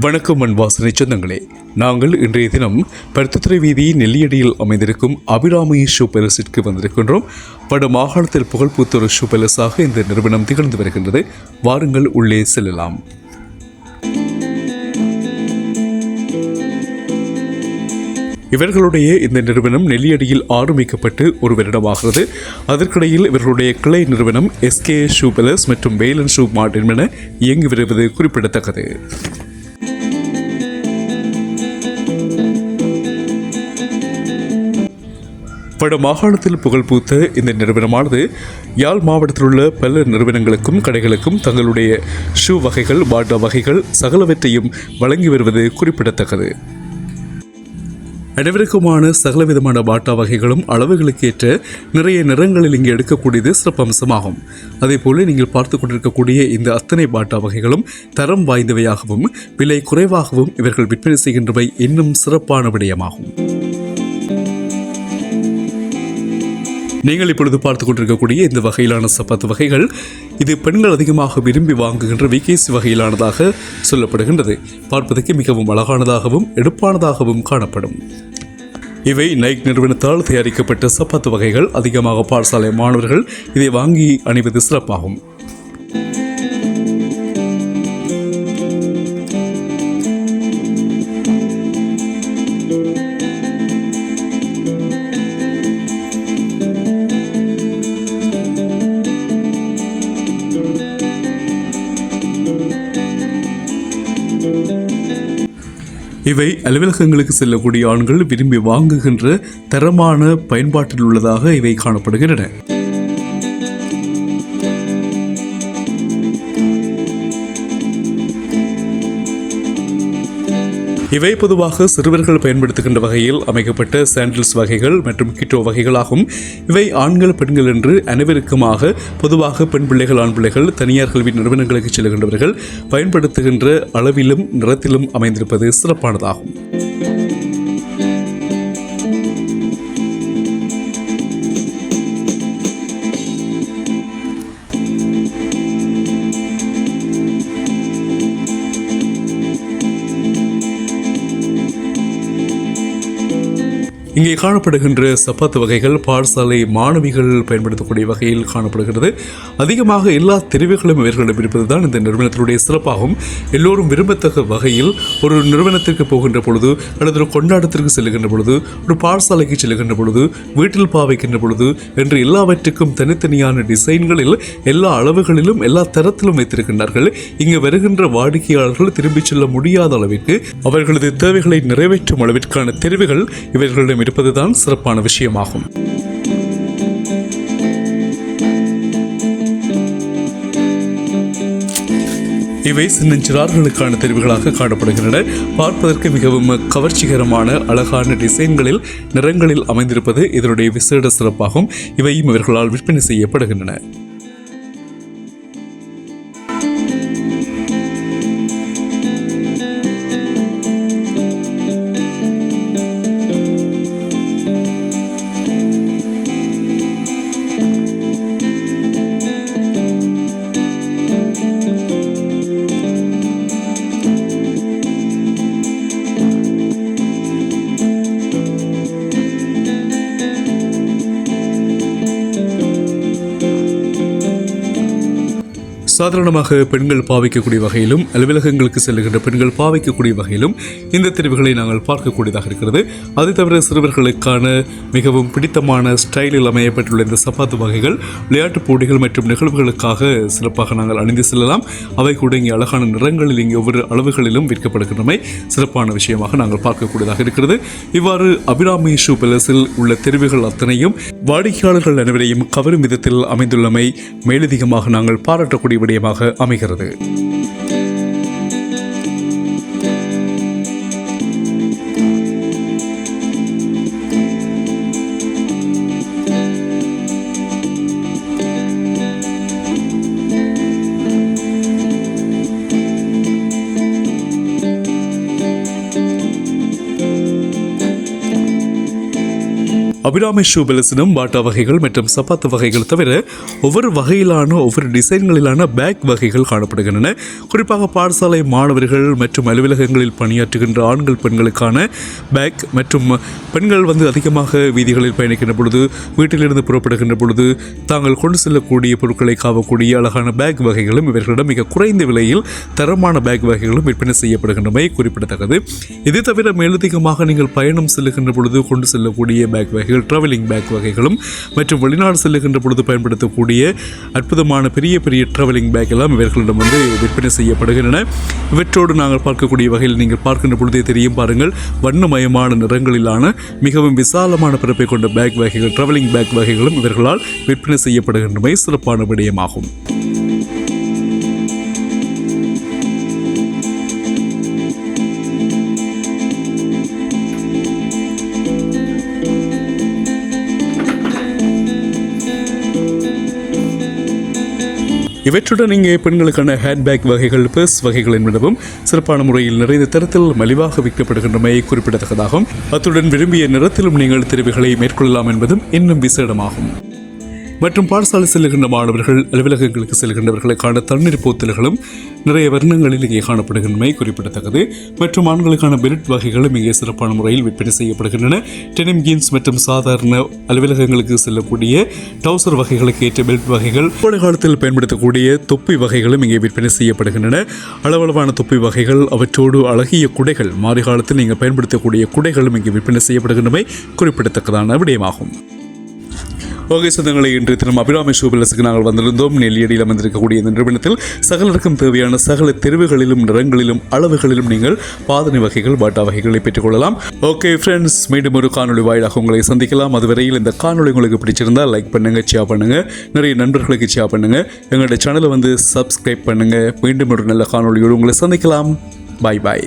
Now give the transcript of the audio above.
வணக்கம் அன்பாசனை சொந்தங்களே. நாங்கள் இன்றைய தினம் பருத்தித்துறை வீதி நெல்லியடியில் அமைந்திருக்கும் அபிராமி ஷூ பேலஸிற்கு வந்திருக்கின்றோம். வட மாகாணத்தில் புகழ்பூத்த ஷூ பேலஸாக இந்த நிறுவனம் திகழ்ந்து வருகின்றது. வாருங்கள் உள்ளே செல்லலாம். இவர்களுடைய இந்த நிறுவனம் நெல்லியடியில் ஆரம்பிக்கப்பட்டு ஒரு வருடமாகிறது. அதற்கிடையில் இவர்களுடைய கிளை நிறுவனம் எஸ்கே ஷூ பேலஸ் மற்றும் வேலன் ஷூ மார்ட் என்பன இயங்கி வருவது குறிப்பிடத்தக்கது. வட மாகாணத்தில் புகழ்பூத்த இந்த நிறுவனமானது யாழ் மாவட்டத்தில் உள்ள பல நிறுவனங்களுக்கும் கடைகளுக்கும் தங்களுடைய ஷூ வகைகள் பாட்டா வகைகள் சகலவற்றையும் வழங்கி வருவது குறிப்பிடத்தக்கது. அனைவருக்குமான சகலவிதமான பாட்டா வகைகளும் அளவுகளுக்கு ஏற்ற நிறைய நிறங்களில் இங்கே எடுக்கக்கூடியது சிறப்பம்சமாகும். அதே போல நீங்கள் பார்த்து கொண்டிருக்கக்கூடிய இந்த அத்தனை பாட்டா வகைகளும் தரம் வாய்ந்தவையாகவும் விலை குறைவாகவும் இவர்கள் விற்பனை செய்கின்றவை இன்னும் சிறப்பான விடயமாகும். நீங்கள் இப்பொழுது பார்த்து கொண்டிருக்கக்கூடிய இந்த வகையிலான சப்பாத்து வகைகள் இது பெண்கள் அதிகமாக விரும்பி வாங்குகின்ற விகேசி வகையிலானதாக சொல்லப்படுகின்றது. பார்ப்பதற்கு மிகவும் அழகானதாகவும் எடுப்பானதாகவும் காணப்படும். இவை நைக் நிறுவனத்தால் தயாரிக்கப்பட்ட சப்பாத்து வகைகள். அதிகமாக பாடசாலை மாணவர்கள் இதை வாங்கி அணிவது சிறப்பாகும். இவை அலுவலகங்களுக்கு செல்லக்கூடிய ஆண்கள் விரும்பி வாங்குகின்ற தரமான பயன்பாட்டில் உள்ளதாக இவை காணப்படுகின்றன. இவை பொதுவாக சிறுவர்கள் பயன்படுத்துகின்ற வகையில் அமைக்கப்பட்ட சாண்டில்ஸ் வகைகள் மற்றும் கிட்டோ வகைகளாகும். இவை ஆண்கள் பெண்கள் என்று அனைவருக்குமாக பொதுவாக பெண் பிள்ளைகள் ஆண் பிள்ளைகள் தனியார் கல்வி நிறுவனங்களுக்கு செல்கின்றவர்கள் பயன்படுத்துகின்ற அளவிலும் நிறத்திலும் அமைந்திருப்பது சிறப்பானதாகும். இங்கே காணப்படுகின்ற சப்பாத்து வகைகள் பாடசாலை மாணவிகள் பயன்படுத்தக்கூடிய வகையில் காணப்படுகிறது. அதிகமாக எல்லா தெரிவுகளும் இவர்களிடம் இருப்பதுதான் இந்த நிறுவனத்தினுடைய சிறப்பாகும். எல்லோரும் விரும்பத்தக்க வகையில் ஒரு நிறுவனத்திற்கு போகின்ற பொழுது அல்லது ஒரு கொண்டாட்டத்திற்கு செல்லுகின்ற பொழுது ஒரு பாடசாலைக்கு செல்லுகின்ற பொழுது வீட்டில் பாவைக்கின்ற பொழுது என்று எல்லாவற்றுக்கும் தனித்தனியான டிசைன்களில் எல்லா அளவுகளிலும் எல்லா தரத்திலும் வைத்திருக்கின்றார்கள். இங்கு வருகின்ற வாடிக்கையாளர்கள் திரும்பிச் செல்ல முடியாத அளவிற்கு அவர்களது தேவைகளை நிறைவேற்றும் அளவிற்கான தெரிவுகள் இவர்களிடம் இருப்பதுதான் சிறப்பான விஷயமாகும். இவை சின்னஞ்சிறார்களுக்கான தெரிவுகளாக காணப்படுகின்றன. பார்ப்பதற்கு மிகவும் கவர்ச்சிகரமான அழகான டிசைன்களில் நிறங்களில் அமைந்திருப்பது இதனுடைய விசேட சிறப்பாகும். இவையும் இவர்களால் விற்பனை செய்யப்படுகின்றன. சாதாரணமாக பெண்கள் பாவிக்கக்கூடிய வகையிலும் அலுவலகங்களுக்கு செல்லுகின்ற பெண்கள் பாவிக்கக்கூடிய வகையிலும் இந்த தெரிவுகளை நாங்கள் பார்க்கக்கூடியதாக இருக்கிறது. அது தவிர சிறுவர்களுக்கான மிகவும் பிடித்தமான ஸ்டைலில் அமையப்பட்டுள்ள இந்த சப்பாத்து வகைகள் விளையாட்டுப் போட்டிகள் மற்றும் நிகழ்வுகளுக்காக சிறப்பாக நாங்கள் அணிந்து செல்லலாம். அவை கூட இங்கே அழகான நிறங்களில் இங்கே ஒவ்வொரு அளவுகளிலும் விற்கப்படுகின்றமை சிறப்பான விஷயமாக நாங்கள் பார்க்கக்கூடியதாக இருக்கிறது. இவ்வாறு அபிராமி ஷூ பேலஸில் உள்ள தெரிவுகள் அத்தனையும் வாடிக்கையாளர்கள் அனைவரையும் கவரும் விதத்தில் அமைந்துள்ளமை மேலதிகமாக நாங்கள் பாராட்டக்கூடிய விடயமாக அமைகிறது அபிராமி ஷூ பெலசினம் பாட்டா வகைகள் மற்றும் சப்பாத்து வகைகள் தவிர ஒவ்வொரு வகையிலான ஒவ்வொரு டிசைன்களிலான பேக் வகைகள் காணப்படுகின்றன. குறிப்பாக பாடசாலை மாணவர்கள் மற்றும் அலுவலகங்களில் பணியாற்றுகின்ற ஆண்கள் பெண்களுக்கான பேக் மற்றும் பெண்கள் வந்து அதிகமாக வீதிகளில் பயணிக்கின்ற பொழுது வீட்டிலிருந்து புறப்படுகின்ற பொழுது தாங்கள் கொண்டு செல்லக்கூடிய பொருட்களை காவக்கூடிய அழகான பேக் வகைகளும் இவர்களிடம் மிக குறைந்த விலையில் தரமான பேக் வகைகளும் விற்பனை செய்யப்படுகின்றமை குறிப்பிடத்தக்கது. இது தவிர மேலதிகமாக நீங்கள் பயணம் செல்லுகின்ற பொழுது கொண்டு செல்லக்கூடிய பேக் வகைகள் ட்ராவலிங் பேக் வகைகளும் மற்றும் வெளிநாடு செல்லுகின்ற பொழுது பயன்படுத்தக்கூடிய அற்புதமான பெரிய பெரிய டிராவலிங் பேக் எல்லாம் இவர்களிடம் வந்து விற்பனை செய்யப்படுகின்றன. இவற்றோடு நாங்கள் பார்க்கக்கூடிய வகையில் நீங்கள் பார்க்கின்ற பொழுதே தெரியும் பாருங்கள். வண்ணமயமான நிறங்களிலான மிகவும் விசாலமான பிறப்பை கொண்ட பேக் வகைகள் டிராவலிங் பேக் வகைகளும் இவர்களால் விற்பனை செய்யப்படுகின்றமை சிறப்பான விடயமாகும். இவற்றுடன் இங்கே பெண்களுக்கான ஹேண்ட்பேக் வகைகள் பர்ஸ் வகைகள் என்பதும் சிறப்பான முறையில் நிறைந்த தரத்தில் மலிவாக விற்கப்படுகின்றமை குறிப்பிடத்தக்கதாகும். அத்துடன் விரும்பிய நிறத்திலும் நீங்கள் தெரிவுகளை மேற்கொள்ளலாம் என்பதும் இன்னும் விசேடமாகும். மற்றும் பாடசாலை செல்லுகின்ற மாணவர்கள் அலுவலகங்களுக்கு செல்கின்றவர்களுக்கான தண்ணீர் போத்தல்களும் நிறைய வர்ணங்களில் இங்கே காணப்படுகின்றமை குறிப்பிடத்தக்கது. மற்றும் ஆண்களுக்கான பெல்ட் வகைகளும் இங்கே சிறப்பான முறையில் விற்பனை செய்யப்படுகின்றன. டெனிம் ஜீன்ஸ் மற்றும் சாதாரண அலுவலகங்களுக்கு செல்லக்கூடிய டவுசர் வகைகளுக்கு ஏற்ற பெல்ட் வகைகள் கோடை காலத்தில் பயன்படுத்தக்கூடிய தொப்பி வகைகளும் இங்கே விற்பனை செய்யப்படுகின்றன. அளவளவான தொப்பி வகைகள் அவற்றோடு அழகிய குடைகள் மாறி காலத்தில் நீங்கள் பயன்படுத்தக்கூடிய குடைகளும் இங்கே விற்பனை செய்யப்படுகின்றமை குறிப்பிடத்தக்கதான விடயமாகும். ஓகே சொந்தங்களை இன்று தினம் அபிராமி ஷூபிலஸுக்கு நாங்கள் வந்திருந்தோம். நெல்லியடியில் அமைந்திருக்கக்கூடிய இந்த நிறுவனத்தில் சகலருக்கும் தேவையான சகல தெருவுகளிலும் நிறங்களிலும் அளவுகளிலும் நீங்கள் பாதனை வகைகள் பாட்டா வகைகளை பெற்றுக்கொள்ளலாம். ஓகே ஃப்ரெண்ட்ஸ் மீண்டும் ஒரு காணொளி வாயிலாக உங்களை சந்திக்கலாம். அதுவரையில் இந்த காணொலி உங்களுக்கு பிடிச்சிருந்தால் லைக் பண்ணுங்க ஷேர் பண்ணுங்க. நிறைய நண்பர்களுக்கு ஷேர் பண்ணுங்க. எங்களுடைய சேனலை வந்து சப்ஸ்கிரைப் பண்ணுங்க. மீண்டும் ஒரு நல்ல காணொலியோடு உங்களை சந்திக்கலாம். பாய் பாய்